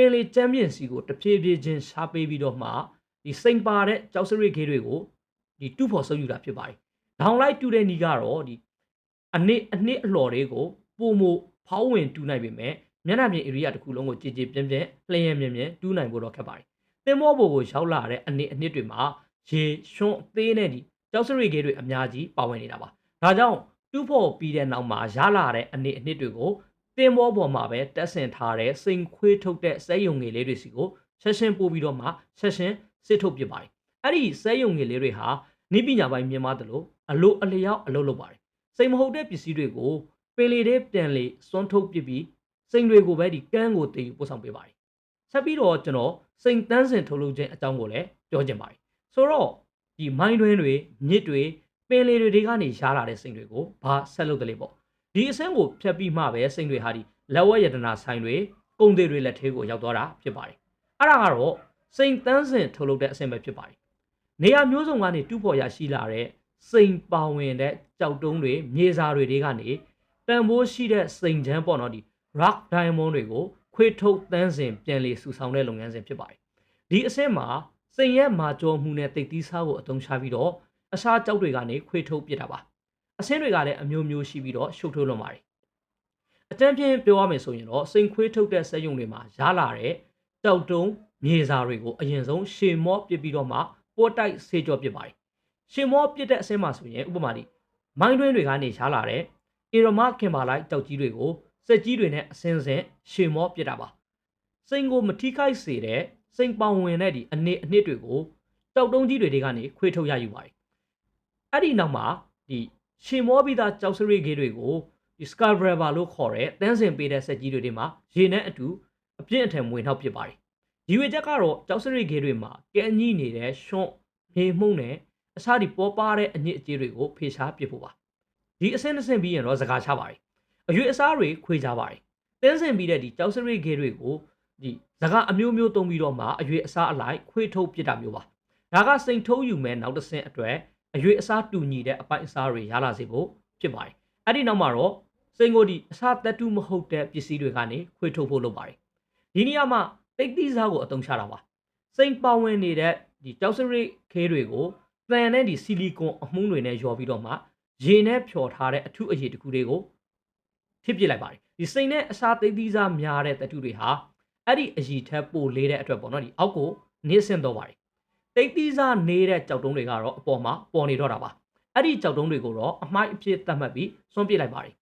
င်လေချမ်းပြင်စီကိုတဖြည်းဖြည်းချင်းရှားပေးပြီးတော့မှဒီစိန်ပါတဲ့ကြောက်စရိတ်ခေးတွေကိုဒီတူဖို့ဆုံးယူတာဖြစ်ပါတယ်။ဒေါင်လိုက်တူတဲ့နီကတော့ဒီအနစ်အနှစ်အလှော်တွေကိုပုံမဖောင်းဝင်တူနိုင်ပေမဲ့မျက်နှာပြင် area တစ်ခုလုံးကိုကြည်ကြည်ပြင်းပြင်းလျှင်ရမြင်မြင်တူနိုင်ဖို့တော့ခက်ပါတယ်။သင်္ဘောပေါ်ကိုရောက်လာတဲ့အနစ်အနှစ်တွေမှာရေရွှွန်းအသေးနဲ့ဒီကြောက်စရိတ်ခေးတွေအများကြီးပါဝင်နေတာပါ။ဒါကြောင့်တူဖို့ပြီးတဲ့နောက်မှာရလာတဲ့အနစ်အနှစ်တွေကို တင်ဘောပေါ်မှာပဲတက်ဆင်ထားတဲ့စိန်ခွေးထုတ်တဲ့စဲယုံငယ်လေးတွေစီကိုဆက်ရှင်ပို့ပြီးတော့မှဆက်ရှင်စစ်ထုတ်ပစ်ပါတယ်အဲ့ဒီစဲယုံငယ်လေးတွေဟာနိပညာပိုင်းမြင်ပါတယ်လို့အလိုအလျောက်အလုပ်လုပ်ပါတယ်စိန်မဟုတ်တဲ့ပစ္စည်းတွေကိုပင်လေတဲ့ပြန်လေစွန်းထုတ်ပစ်ပြီးစိန်တွေကိုပဲဒီကန်းကိုတည်ယူပို့ဆောင်ပေးပါတယ်ဆက်ပြီးတော့ကျွန်တော်စိန်တန်းစင်ထုတ်လုပ်ခြင်းအကြောင်းကိုလည်းပြောချင်ပါတယ်ဆိုတော့ဒီမိုင်းတွင်းတွေမြစ်တွေပင်လေတွေတွေကနေရှားလာတဲ့စိန်တွေကိုဘာဆက်လုပ်တယ်လေပေါ့ ဒီအဆင့်ကိုဖြတ်ပြီးမှပဲစိန်တွေဟာဒီလက်ဝဲယတနာဆိုင်တွေကုန်တွေတွေလက်ထဲကိုရောက်သွားတာဖြစ်ပါတယ်အဲ့ဒါကတော့စိန်တန်းစင်ထုတ်လုပ်တဲ့အဆင့်ပဲဖြစ်ပါတယ်နေရာမျိုးစုံကနေတူးဖော်ရရှိလာတဲ့စိန်ပါဝင်တဲ့ကြောက်တုံးတွေမြေစာတွေတွေကနေတန်ဖိုးရှိတဲ့စိန်ချမ်းပေါ့နော်ဒီ rock diamond တွေကိုခွေထုတ်တန်းစင်ပြန်လေစုဆောင်တဲ့လုပ်ငန်းစဉ်ဖြစ်ပါတယ်ဒီအဆင့်မှာစိန်ရဲ့မာကျော်မှုနဲ့တိတ်သီးစားကိုအသုံးချပြီးတော့အစားကြောက်တွေကနေခွေထုတ်ပစ်တာပါ အဆင်းတွေကလည်းအမျိုးမျိုးရှိပြီးတော့ရှုပ်ထွေးလွန်ပါတယ်အတန်းပြင်းပြောရမယ်ဆိုရင်တော့စိန်ခွေးထုတ်တဲ့စက်ရုံတွေမှာရလာတဲ့တောက်တုံးမြေစာတွေကိုအရင်ဆုံးရှေမော့ပစ်ပြီးတော့မှပိုးတိုက်ဆေးကြောပစ်ပါတယ်ရှေမော့ပစ်တဲ့အဆင်းမှာဆိုရင်ဥပမာဒီမိုင်းတွင်းတွေကနေရလာတဲ့အေရမခင်ပါလိုက်တောက်ကြီးတွေကိုစက်ကြီးတွေနဲ့အစင်းစင်းရှေမော့ပစ်တာပါစိန်ကိုမထိခိုက်စေတဲ့စိန်ပောင်ဝင်တဲ့ဒီအနစ်အနှစ်တွေကိုတောက်တုံးကြီးတွေတွေကနေခွေထုတ်ရယူပါတယ်အဲ့ဒီနောက်မှာဒီ ရှင်မောပြီးသားကြောက်စရိတ်ဂေးတွေကိုဒီ Scarborough လို့ခေါ်တဲ့တန်းစင်ပေးတဲ့ဆက်ကြီးတွေတွေမှာရေနဲ့အတူအပြင်းအထန်မွေနှောက်ပစ်ပါတယ်။ဒီဝေချက်ကတော့ကြောက်စရိတ်ဂေးတွေမှာကဲအညိနေတဲ့ရှွန့်မြေမှုန့်နဲ့အစားဒီပေါ်ပါတဲ့အညစ်အကြေးတွေကိုဖေရှားပစ်ဖို့ပါ။ဒီအဆင့်တစ်ဆင့်ပြီးရင်တော့စကားချပါတယ်။အရွေအစားတွေခွေကြပါတယ်။တန်းစင်ပြီးတဲ့ဒီကြောက်စရိတ်ဂေးတွေကိုဒီစကားအမျိုးမျိုးသုံးပြီးတော့မှအရွေအစားအလိုက်ခွေထုတ်ပစ်တာမျိုးပါ။ဒါကစိန်ထုံးယူမဲ့နောက်တစ်ဆင့်အတွက် အရွေအစားတူညီတဲ့အပိုက်အစားတွေရလာစေဖို့ဖြစ်ပါတယ်။အဲ့ဒီနောက်မှာတော့စိန်ကိုဒီအစားတက်တူမဟုတ်တဲ့ပစ္စည်းတွေကနေခွေထုတ်ဖို့လုပ်ပါတယ်။ဒီနေရာမှာတိတ်သီးစားကိုအသုံးချတာပါ။စိန်ပါဝင်နေတဲ့ဒီကြောက်စရိတ်ခဲတွေကိုတန်တဲ့ဒီဆီလီကွန်အမှုန့်တွေနဲ့ရောပြီးတော့မှရေနဲ့ဖြော်ထားတဲ့အထုအရည်တစ်ခုတွေကိုဖြစ်ပစ်လိုက်ပါတယ်။ဒီစိန်နဲ့အစားတိတ်သီးစားများတဲ့တတုတွေဟာအဲ့ဒီအရည်ထက်ပိုလေးတဲ့အတွက်ပေါ့နော်ဒီအောက်ကိုနေဆင်းတော့ပါတယ် တိတ်သီးစားနေတဲ့ကြောက်တုံးတွေကတော့အပေါ်မှာပေါ်နေတော့တာပါအဲ့ဒီကြောက်တုံးတွေကိုတော့အမိုက်အဖြစ်သတ်မှတ်ပြီးစွန့်ပစ်လိုက်ပါတယ်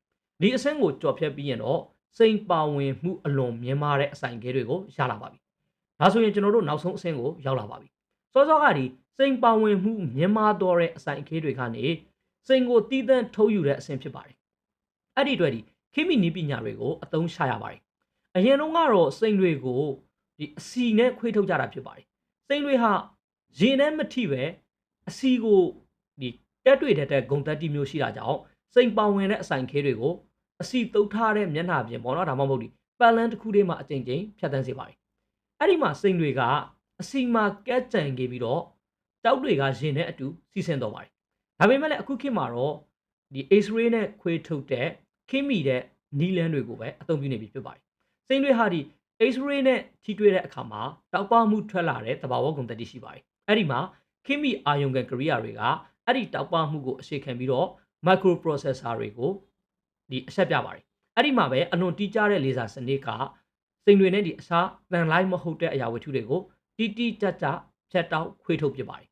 ဒီအဆင့်ကိုကြော်ဖြတ်ပြီးရင်တော့စိန်ပါဝင်မှုအလွန်မြင်မာတဲ့အဆိုင်ခဲတွေကိုရလာပါပြီဒါဆိုရင်ကျွန်တော်တို့နောက်ဆုံးအဆင့်ကိုရောက်လာပါပြီစောစောကဒီစိန်ပါဝင်မှုမြင်မာတော့တဲ့အဆိုင်ခဲတွေကနေစိန်ကိုတီးတန့်ထုတ်ယူတဲ့အဆင့်ဖြစ်ပါတယ်အဲ့ဒီအတွက်ဒီခိမိနီးပညာတွေကိုအသုံးချရပါတယ်အရင်တုန်းကတော့စိန်တွေကိုဒီအစီနဲ့ခွေးထုတ်ကြတာဖြစ်ပါတယ်စိန်တွေဟာ ရေနဲ့မထိပဲအစီကိုဒီတက်တွေ့တဲ့ဂုံတက်တီမျိုးရှိတာကြောင့်စိန်ပောင်ဝင်တဲ့အဆိုင်ခဲတွေကိုအစီတုတ်ထားတဲ့မျက်နှာပြင်ပေါ့နော်ဒါမှမဟုတ်ဒီပတ်လန်းတစ်ခုတည်းမှာအကြိမ်ကြိမ်ဖြတ်တန်းစေပါတယ်အဲ့ဒီမှာစိန်တွေကအစီမှာကက်ကြံခဲ့ပြီးတော့တောက်တွေကရင်နဲ့အတူစီးဆင်းတော့ပါတယ်ဒါပေမဲ့လည်းအခုခေတ်မှာတော့ဒီ X-ray နဲ့ခွေးထုတ်တဲ့ခင်းမီတဲ့နီလန်းတွေကိုပဲအသုံးပြုနေပြီဖြစ်ပါတယ်စိန်တွေဟာဒီ X-ray နဲ့ထိတွေ့တဲ့အခါမှာတောက်ပမှုထွက်လာတဲ့သဘာဝဂုဏ်သတ္တိရှိပါတယ် အဲ့ဒီမှာခိမိအာယုံကန်ကရိယာတွေကအဲ့ဒီတောက်ပမှုကိုအခြေခံပြီးတော့ microprocessor တွေကိုဒီအဆက်ပြပါတယ်အဲ့ဒီမှာပဲအလွန်တီးကြတဲ့လေဆာစနစ်ကစိန်တွေနဲ့ဒီအစားတန်လိုက်မဟုတ်တဲ့အရာဝတ္ထုတွေကိုတီတီကြကြဖြတ်တောက်ခွေးထုတ်ပစ်ပါတယ်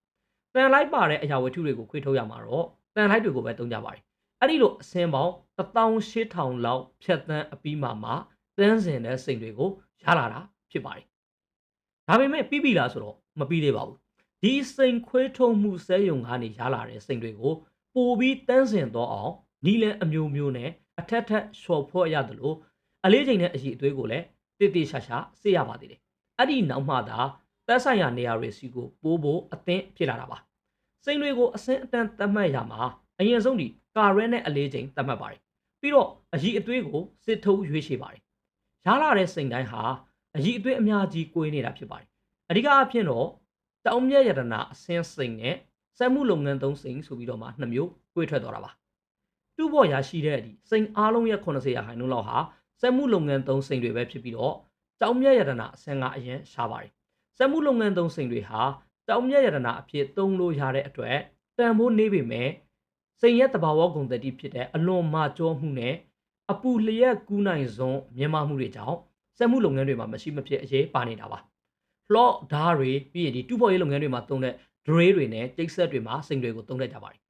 တန်လိုက်ပါတဲ့အရာဝတ္ထုတွေကိုခွေးထုတ်ရမှာတော့တန်လိုက်တွေကိုပဲသုံးကြပါတယ်အဲ့ဒီလိုအစင်းပေါင်း18000လောက်ဖြတ်တန်းအပြီးမှမှတန်းစင်တဲ့စိန်တွေကိုရလာတာဖြစ်ပါတယ်ဒါပေမဲ့ပြီးပြီလားဆိုတော့မပြီးသေးပါဘူး ဒီစိန်ခွေးထုံမှုစဲယုံကနေရလာတဲ့စိန်တွေကိုပိုပြီးတန်းစင်တော့အောင်နီလန်အမျိုးမျိုးနဲ့အထက်ထက်လျှော်ဖော့ရတယ်လို့အလေးချိန်နဲ့အရှိအသွေးကိုလည်းတိတိရှာရှာစေရပါသေးတယ်အဲ့ဒီနောက်မှသာသက်ဆိုင်ရာနေရာတွေစီကိုပိုးဖို့အသင်းဖြစ်လာတာပါစိန်တွေကိုအစင်းအတန်းသတ်မှတ်ရမှာအရင်ဆုံးဒီကာရဲနဲ့အလေးချိန်သတ်မှတ်ပါတယ်ပြီးတော့အရှိအသွေးကိုစစ်ထုတ်ရွေးချယ်ပါတယ်ရလာတဲ့စိန်တိုင်းဟာအရှိအသွေးအများကြီးကိုင်းနေတာဖြစ်ပါတယ်အဓိကအဖြစ်တော့ တောင်မြက်ရတနာအစင်းစိန်နဲ့စက်မှုလုပ်ငန်းသုံးစိန်ဆိုပြီးတော့မှနှစ်မျိုး꿰ထွက်သွားတာပါတူဘော်ရရှိတဲ့ဒီစိန်အားလုံးရဲ့80ရာခိုင်နှုန်းလောက်ဟာစက်မှုလုပ်ငန်းသုံးစိန်တွေပဲဖြစ်ပြီးတော့ကြောင်မြတ်ရတနာအဆင့်ကအရင်ရှားပါတယ်စက်မှုလုပ်ငန်းသုံးစိန်တွေဟာကြောင်မြတ်ရတနာအဖြစ်သုံးလို့ရတဲ့အတွက်တန်ဖိုးနေပေမဲ့စိန်ရဲ့တဘာဝဂုဏ်သတ္တိဖြစ်တဲ့အလွန်မာကျောမှုနဲ့အပူလျက်ကူးနိုင်စွန်မြန်မာမှုတွေကြောင့်စက်မှုလုပ်ငန်းတွေမှာမရှိမဖြစ်အရေးပါနေတာပါ floor ဓာတ်တွေပြီးရင်ဒီတူဖော်ရေးလုပ်ငန်းတွေမှာသုံးတဲ့ dray တွေနဲ့ကျိတ်ဆက်တွေမှာစိန်တွေကိုသုံးတတ်ကြပါတယ်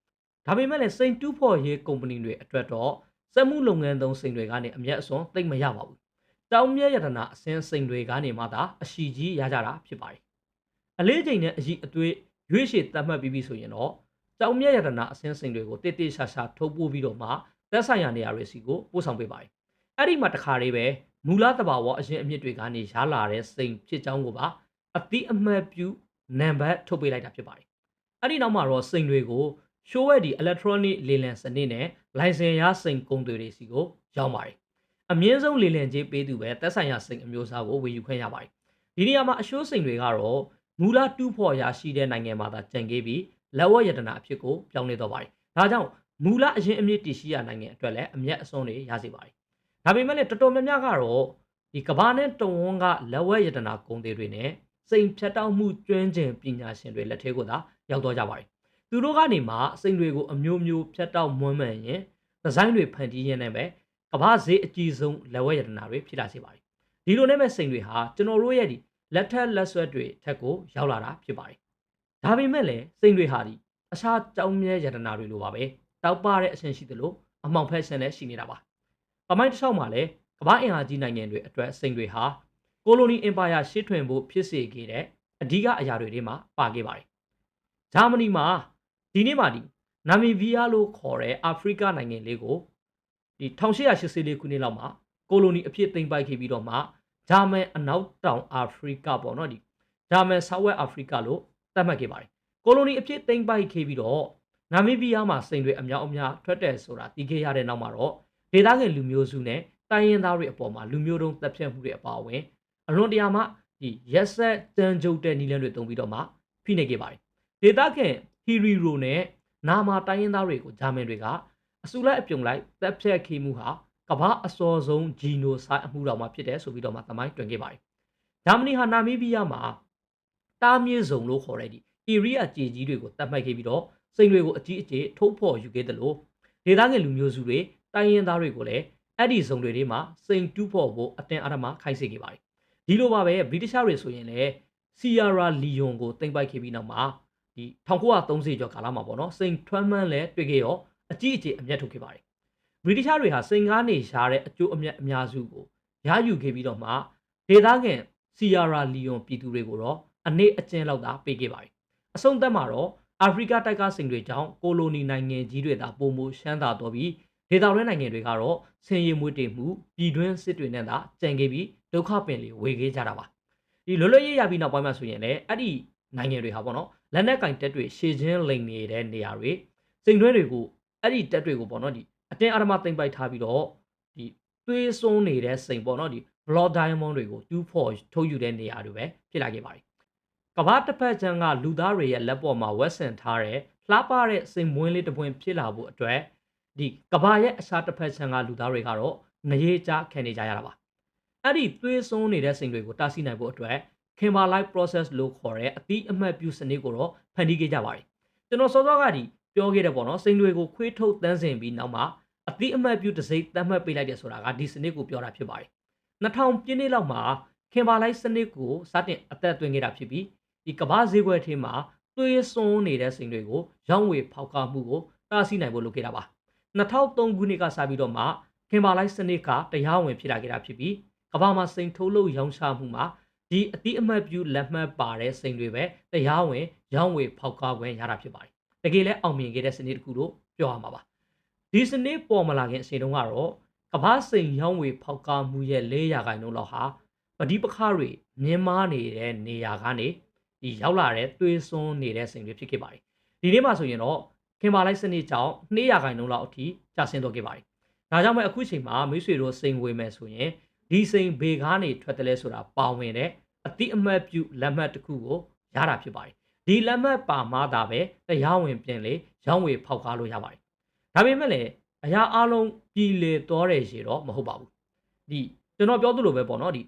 ဒါပေမဲ့လည်းစိန်တူဖော်ရေးကုမ္ပဏီတွေအတွက်တော့စက်မှုလုပ်ငန်းသုံးစိန်တွေကနေအမျက်အစွန်သိမ့်မရပါဘူးတောင်မြတ်ရတနာအစင်းစိန်တွေကနေမှသာအရှိကြီးရကြတာဖြစ်ပါတယ်အလေးချိန်နဲ့အကြီးအသွေးရွေးရှည်တတ်မှတ်ပြီးပြီဆိုရင်တော့တောင်မြတ်ရတနာအစင်းစိန်တွေကိုတိတိရှာရှာထုတ်ပိုးပြီးတော့မှသက်ဆိုင်ရာနေရာတွေစီကိုပို့ဆောင်ပေးပါတယ်အဲ့ဒီမှာတခါလေးပဲမူလတဘာဝအရင်အမြစ်တွေကနေရလာတဲ့စိန်ဖြစ်ကြောင်းကိုပါ အတိအမှတ်ပြုနံပါတ်ထုတ်ပေးလိုက်တာဖြစ်ပါတယ်အဲ့ဒီနောက်မှာတော့စိန်တွေကိုရှိုးဝဲဒီ electronic လေလံစနစ်နဲ့ license ရစိန်ကုန်တွေတွေစီကိုရောက်ပါတယ်အမြင့်ဆုံးလေလံကြီးပေးသူပဲသက်ဆိုင်ရာစိန်အမျိုးအစားကိုဝယ်ယူခွင့်ရပါတယ်ဒီနေရာမှာအရှိုးစိန်တွေကတော့မူလတူးဖော်ရရှိတဲ့နိုင်ငံမှာသာကြံခဲ့ပြီးလက်ဝတ်ယတနာအဖြစ်ကိုပြောင်းလဲတော့ပါတယ်ဒါကြောင့်မူလအရင်အမြင့်တည်ရှိရနိုင်ငံအတွက်လည်းအမျက်အစွန်းတွေရစေပါတယ်ဒါပေမဲ့လည်းတော်တော်များများကတော့ဒီကဘာနဲ့တဝန်းကလက်ဝဲယတနာကုန်တွေနဲ့ စိန်ဖြတ်တောက်မှုကျွမ်းကျင်ပညာရှင်တွေလက်ထဲကိုသာရောက်တော့ကြပါတယ်။သူတို့ကနေမှစိန်တွေကိုအမျိုးမျိုးဖြတ်တောက်မွမ်းမံရင်ဒီဇိုင်းတွေဖန်တီးရင်းနဲ့ပဲကဘာဈေးအကြီးဆုံးလက်ဝဲယတနာတွေဖြစ်လာစေပါတယ်။ဒီလိုနဲ့ပဲစိန်တွေဟာကျွန်တော်တို့ရဲ့ဒီလက်ထက်လက်ဆွဲတွေထက်ကိုရောက်လာတာဖြစ်ပါတယ်။ဒါပေမဲ့လည်းစိန်တွေဟာဒီအခြားကြောင်းမြဲယတနာတွေလိုပါပဲ။တောက်ပတဲ့အဆင့်ရှိသလိုအမောင်ဖက်ရှင်လည်းရှိနေတာပါ။ပမိုင်းတစ်ချောင်းမှာလည်းကမ္ဘာအင်အားကြီးနိုင်ငံတွေအတွက်စိန်တွေဟာ ကိုလိုနီအင်ပါယာရှေ့ထွင်ဖို့ဖြစ်စေခဲ့တဲ့အဓိကအရာတွေထဲမှာပါခဲ့ပါတယ်။ဂျာမနီမှာဒီနေ့မှဒီနာမီဗီးယားလို့ခေါ်တဲ့အာဖရိကနိုင်ငံလေးကိုဒီ1884ခုနှစ်လောက်မှာကိုလိုနီအဖြစ်သိမ်းပိုက်ခဲ့ပြီးတော့မှဂျာမန်အနောက်တောင်အာဖရိကပေါ့နော်ဒီဂျာမန်ဆောက်ဝက်အာဖရိကလို့သတ်မှတ်ခဲ့ပါတယ်။ကိုလိုနီအဖြစ်သိမ်းပိုက်ခဲ့ပြီးတော့နာမီဗီးယားမှာစိန်တွေအများအများထွက်တယ်ဆိုတာသိခဲ့ရတဲ့နောက်မှာတော့ဒေသခံလူမျိုးစုနဲ့တိုင်းရင်းသားတွေအပေါ်မှာလူမျိုးတုံးတပ်ဖြတ်မှုတွေအပါအဝင် အလွန်တရာမှဒီရက်ဆက်တန်ကြုတ်တဲ့နီလန်းတွေတုံးပြီးတော့မှဖိနှိပ်ခဲ့ပါတယ်ဒေတာခင်ဟီရီရိုနဲ့နာမာတိုင်းရင်းသားတွေကိုဂျာမန်တွေကအစုလိုက်အပြုံလိုက်တပ်ဖြတ်ခိမှုဟာကမ္ဘာအစောဆုံးဂျီနိုဆိုက်အမှုတော်မှာဖြစ်တယ်ဆိုပြီးတော့မှသမိုင်းတွင်ခဲ့ပါတယ်ဂျာမနီဟာနာမီးဘီးယားမှာတားမြေစုံလို့ခေါ်တဲ့ဒီအီရီးယာကြေကြီးတွေကိုတတ်မှတ်ခဲ့ပြီးတော့စိန်တွေကိုအကြီးအကျယ်ထုတ်ဖော်ယူခဲ့တယ်လို့ဒေသငယ်လူမျိုးစုတွေတိုင်းရင်းသားတွေကိုလည်းအဲ့ဒီဇုံတွေထဲမှာစိန်တူးဖို့ကိုအတင်းအဓမ္မခိုင်းစေခဲ့ပါတယ် ဒီလိုပါပဲဗြိတိရှတွေဆိုရင်လည်းစီယာရာလီယွန်ကိုတင်ပိုက်ခဲ့ပြီးနောက်မှာဒီ1930ကျော်ကာလမှာပေါ့နော်စိန်ထွမ်းမှန်းလည်းတွေ့ခဲ့ရောအကြီးအကျယ်အမျက်ထုတ်ခဲ့ပါတယ်ဗြိတိရှတွေဟာစိန်ကားနေရှားတဲ့အကျိုးအမြတ်အများစုကိုရယူခဲ့ပြီးတော့မှဒေသခံစီယာရာလီယွန်ပြည်သူတွေကိုတော့အနေအကျဉ်းလောက်သာပေးခဲ့ပါတယ်အဆုံးသတ်မှာတော့အာဖရိကတိုက်ကစိန်တွေကြောင့်ကိုလိုနီနိုင်ငံကြီးတွေသာပုံမရှမ်းသာတော့ပြီးဒေသတွင်းနိုင်ငံတွေကတော့ဆင်ရီမွေးတေမှုပြည်တွင်းစစ်တွေနဲ့သာကြံခဲ့ပြီး ဒုက္ခပင်လေးဝေခဲ့ကြတာပါဒီလွတ်လပ်ရေးရပြီးနောက်ပိုင်းမှာဆိုရင်လည်းအဲ့ဒီနိုင်ငံတွေဟာပေါ့နော်လက်နက်ကင်တက်တွေရှေ့ချင်းလိန်နေတဲ့နေရာတွေစိန်တွဲတွေကိုအဲ့ဒီတက်တွေကိုပေါ့နော်ဒီအတင်းအဓမ္မသိမ့်ပိုက်ထားပြီးတော့ဒီသွေးစွန်းနေတဲ့စိန်ပေါ့နော်ဒီ blood diamond တွေကိုတူးဖော်ထုတ်ယူတဲ့နေရာတွေပဲဖြစ်လာခဲ့ပါတယ်ကဘာတစ်ဖက်ချမ်းကလူသားတွေရဲ့လက်ပေါ်မှာဝက်ဆင်ထားတဲ့လှပတဲ့စိန်မွင်းလေးတစ်ပွင့်ဖြစ်လာဖို့အတွက်ဒီကဘာရဲ့အစားတစ်ဖက်ချမ်းကလူသားတွေကတော့ငရေချခံနေကြရတာပါ အဲ့ဒီသွေးစွန်းနေတဲ့စိန်တွေကိုတားဆီးနိုင်ဖို့အတွက် Kimber Life Process လို့ခေါ်တဲ့အသီးအမှတ်ပြုစနစ်ကိုတော့ဖန်တီးခဲ့ကြပါတယ်ကျွန်တော်စောစောကဒီပြောခဲ့တဲ့ပေါ့နော်စိန်တွေကိုခွေးထုတ်တန်းစင်ပြီးနောက်မှာအသီးအမှတ်ပြုတစ်စိတ်တတ်မှတ်ပေးလိုက်တယ်ဆိုတာကဒီစနစ်ကိုပြောတာဖြစ်ပါတယ်2000ပြည့်နှစ်လောက်မှာ Kimber Life စနစ်ကိုစတင်အသက်သွင်းခဲ့တာဖြစ်ပြီးဒီကဘာဈေးကွက်ထဲမှာသွေးစွန်းနေတဲ့စိန်တွေကိုရောင်းဝယ်ဖောက်ကားမှုကိုတားဆီးနိုင်ဖို့လုပ်ခဲ့တာပါ2003ခုနှစ်ကစပြီးတော့မှခင်ဘာလိုက်စနစ်ကတရားဝင်ဖြစ်လာခဲ့တာဖြစ်ပြီး ကမ္ဘာမှာစိန်ထုတ်လို့ရောင်းချမှုမှာဒီအတိအမှတ်ပြုလက်မှတ်ပါတဲ့စိန်တွေပဲတရားဝင်ရောင်းဝယ်ဖောက်ကားခွင့်ရတာဖြစ်ပါတယ်။တကယ်လည်းအောင်မြင်ခဲ့တဲ့စနစ်တစ်ခုလို့ပြောရမှာပါ။ဒီစနစ်ပေါ်မလာခင်အချိန်တုန်းကတော့ကမ္ဘာစိန်ရောင်းဝယ်ဖောက်ကားမှုရဲ့၄ရာခိုင်နှုန်းလောက်ဟာပဋိပက္ခတွေမြင်မာနေတဲ့နေရာကနေဒီရောက်လာတဲ့သွေးစွန်းနေတဲ့စိန်တွေဖြစ်ခဲ့ပါတယ်။ဒီနေ့မှဆိုရင်တော့ခင်မာလိုက်စနစ်ကြောင့်200ခိုင်နှုန်းလောက်အထိကျဆင်းသွားခဲ့ပါတယ်။ဒါကြောင့်ပဲအခုချိန်မှာမိတ်ဆွေတို့စိန်ဝေမယ်ဆိုရင် ဒီစိန်ဘေကားနေထွက်တယ်လဲဆိုတာပါဝင်တဲ့အတိအမှတ်ပြုလက်မှတ်တစ်ခုကိုရတာဖြစ်ပါတယ်။ဒီလက်မှတ်ပါမှသာပဲတရားဝင်ပြင်လေရောင်းဝယ်ဖောက်ကားလို့ရပါတယ်။ဒါပေမဲ့လည်းအရာအလုံးပြည်လေတော်တယ်ရေတော့မဟုတ်ပါဘူး။ဒီကျွန်တော်ပြောသလိုပဲပေါ့နော်ဒီ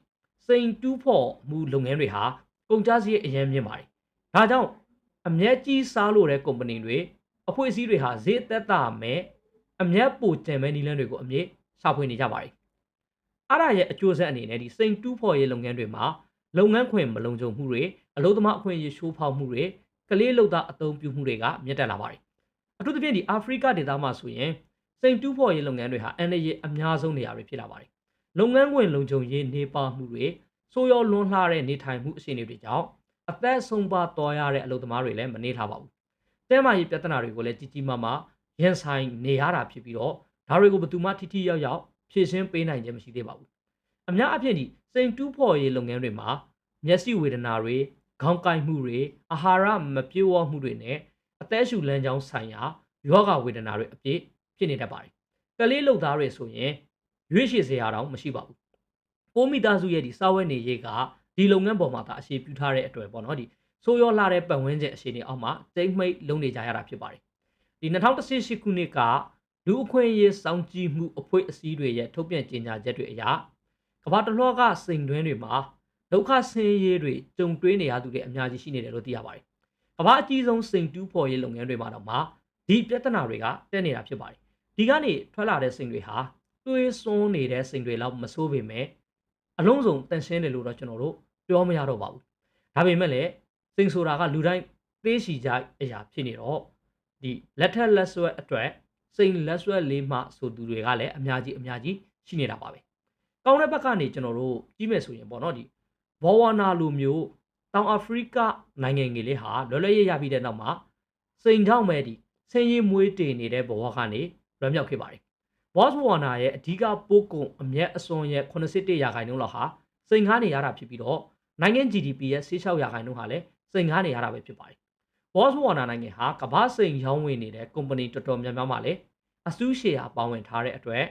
စိန်တူးဖို့မှုလုပ်ငန်းတွေဟာကုန်ကျစရိတ်အရင်မြင့်ပါတယ်ဒါကြောင့်အမျက်ကြီးစားလို့တဲ့ကုမ္ပဏီတွေအဖွဲ့အစည်းတွေဟာဈေးသက်သာမဲ့အမျက်ပိုကျန်မဲ့နည်းလမ်းတွေကိုအမြင့်ရှာဖွေနေကြပါတယ် အဲ့ဒါရဲ့အကျိုးဆက်အနေနဲ့ဒီစိန်တူးဖို့ရေးလုပ်ငန်းတွေမှာလုပ်ငန်းခွင်မလုံခြုံမှုတွေအလုပ်သမားအခွင့်အရေးရှိုးဖောက်မှုတွေကလေးလုပ်သားအသုံးပြုမှုတွေကမြင့်တက်လာပါတယ်အထူးသဖြင့်ဒီအာဖရိကဒေသမှာဆိုရင်စိန်တူးဖို့ရေးလုပ်ငန်းတွေဟာအန်ရည်အများဆုံးနေရာတွေဖြစ်လာပါတယ်လုပ်ငန်းခွင်လုံခြုံရေးနေပါမှုတွေဆိုးရောလွန်းလှတဲ့နေထိုင်မှုအခြေအနေတွေကြောင့်အသက်ဆုံးပါသွားရတဲ့အလုပ်သမားတွေလည်းမနေထားပါဘူး။တဲမာရေးပြဿနာတွေကိုလည်းကြီးကြီးမားမားရင်ဆိုင်နေရတာဖြစ်ပြီးတော့ဒါတွေကိုဘယ်သူမှထိထိရောက်ရောက် ဖြေရှင်းပေးနိုင်ခြင်းမရှိသေးပါဘူး။အများအပြားဒီစိန်တူးဖော်ရေးလုပ်ငန်းတွေမှာမျက်စိဝေဒနာတွေခေါင်းကိုက်မှုတွေအာဟာရမပြေဝမှုတွေနဲ့အသက်ရှူလမ်းကြောင်းဆိုင်ရာယောဂဝေဒနာတွေအပြည့်ဖြစ်နေတတ်ပါတယ်။ကလေးလုပ်သားတွေဆိုရင်ရွေးရှည်စရာတော့မရှိပါဘူး။ကိုမိသားစုရဲ့ဒီစာဝတ်နေရေးကဒီလုပ်ငန်းပေါ်မှာသာအခြေပြုထားတဲ့အတွက်ပေါ့နော်ဒီဆိုးရောလာတဲ့ပတ်ဝန်းကျင်အခြေအနေအောက်မှာတိတ်မိတ်လုံးနေကြရတာဖြစ်ပါတယ်။ဒီ2018ခုနှစ်က လူအခွင့်အရေးစောင့်ကြည့်မှုအဖွဲ့အစည်းတွေရဲ့ထုတ်ပြန်ကြေညာချက်တွေအရကမ္ဘာတလွှားကစိန်တွင်းတွေမှာဒုက္ခဆင်းရဲတွေကြုံတွေ့နေရသူတွေအများကြီးရှိနေတယ်လို့သိရပါတယ်။ကမ္ဘာအကြီးဆုံးစိန်တူးဖော်ရေးလုပ်ငန်းတွေမှာတော့မှဒီပြဿနာတွေကတက်နေတာဖြစ်ပါတယ်။ဒီကနေထွက်လာတဲ့စိန်တွေဟာတွေးစွန်းနေတဲ့စိန်တွေလောက်မဆိုးပေမဲ့အလုံးစုံတန်ရှင်းတယ်လို့တော့ကျွန်တော်တို့ပြောမရတော့ပါဘူး။ဒါပေမဲ့လည်းစိန်ဆိုတာကလူတိုင်းသေးရှိကြအရာဖြစ်နေတော့ဒီလက်ထက်လက်ဆွဲအတွက် စိန်လက်ဆွဲလေးမှဆိုသူတွေကလည်းအများကြီးအများကြီးရှိနေတာပါပဲ။ကောင်းတဲ့ဘက်ကနေကျွန်တော်တို့ကြီးမယ်ဆိုရင်ပေါ့နော်ဒီဘောဝနာလိုမျိုးတောင်အာဖရိကနိုင်ငံငယ်လေးဟာလွယ်လွယ်ရရပြီးတဲ့နောက်မှာစိန်ထောက်မဲ့ဒီဆင်းရဲမွေးတည်နေတဲ့ဘဝကနေလွယ်မြောက်ခဲ့ပါတယ်။ Boss Warner ရဲ့အဓိကပိုးကုန်အမျက်အစွန်ရဲ့81ရာခိုင်နှုန်းလောက်ဟာစိန်ကားနေရတာဖြစ်ပြီးတော့နိုင်ငံ GDP ရဲ့16ရာခိုင်နှုန်းဟာလည်းစိန်ကားနေရတာပဲဖြစ်ပါတယ်။ Boss Warner နိုင်ငံဟာကမ္ဘာစိန်ရောင်းဝင်နေတဲ့ကုမ္ပဏီတော်တော်များများမှလည်းအစူးရှယ်ယာပါဝင်ထားတဲ့အတွက်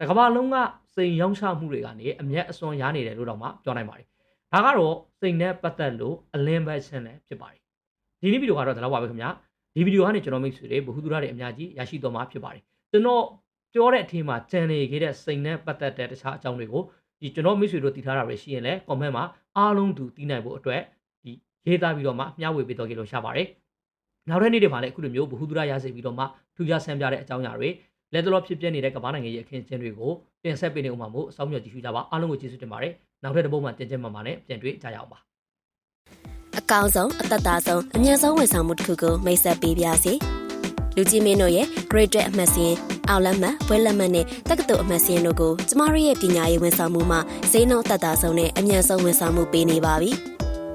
တကမ္ဘာလုံးကစိန်ရောင်းချမှုတွေကနေအမျက်အစွန်ရနေတယ်လို့တော့မှပြောနိုင်ပါတယ်။ဒါကတော့စိန်နဲ့ပတ်သက်လို့အလင်းဘက်ချင်းလည်းဖြစ်ပါတယ်။ဒီနေ့ဗီဒီယိုကတော့ဒါတော့ပါပဲခင်ဗျာ။ဒီဗီဒီယိုကနေကျွန်တော်မိတ်ဆွေတွေဘ ഹു တုရတွေအများကြီးရရှိတော့မှာဖြစ်ပါတယ်။ကျွန်တော်ပြောတဲ့အထင်းမှာကြံနေခဲ့တဲ့စိန်နဲ့ပတ်သက်တဲ့တခြားအကြောင်းတွေကိုဒီကျွန်တော်မိတ်ဆွေတို့တည်ထားတာပဲရှိရင်လည်း comment မှာအားလုံးသူသိနိုင်ဖို့အတွက်ဒီ ရေးသားပြီးတော့မှမျှဝေပေးတော့ကြလို့ရပါတယ်။နောက်တဲ့နေ့တွေမှာလည်းအခုလိုမျိုးဘ ഹു တုရရစေပြီးတော့မှထူးခြားဆန်းပြတဲ့အကြောင်းအရာတွေလက်တော်ဖြစ်ပြနေတဲ့ကမ္ဘာနိုင်ငံရဲ့အခင်းအကျင်းတွေကိုတင်ဆက်ပေးနေဦးမှာမို့အဆောင်မြော်ကြည့်ရှုကြပါအားလုံးကိုကျေးဇူးတင်ပါတယ်နောက်ထပ်တစ်ပုဒ်မှတင်ကျမှမှာနဲ့ပြန်တွေ့ကြရအောင်ပါအကောင်းဆုံးအသက်သာဆုံးအမြတ်ဆုံးဝန်ဆောင်မှုတစ်ခုကိုမိတ်ဆက်ပေးပါစီလူကြီးမင်းတို့ရဲ့ Great အမှတ်စဉ်အောင်လက်မှတ်ဘွဲလက်မှတ်နဲ့တက္ကသိုလ်အမှတ်စဉ်တို့ကိုကျမတို့ရဲ့ပညာရေးဝန်ဆောင်မှုမှာဈေးနှုန်းသက်သာဆုံးနဲ့အမြတ်ဆုံးဝန်ဆောင်မှုပေးနေပါပြီ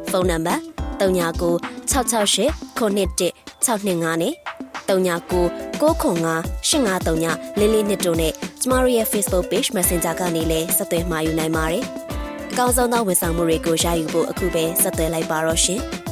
ဖုန်းနံပါတ် 39 668 91 625နဲ့39 905 853လေးလေးနှစ်တို့နဲ့ကျမတို့ရဲ့ Facebook Page Messenger ကနေလည်းဆက်သွယ်မှာယူနိုင်ပါတယ်အကောင်းဆုံးသောဝန်ဆောင်မှုတွေကိုရယူဖို့အခုပဲဆက်သွယ်လိုက်ပါတော့ရှင်။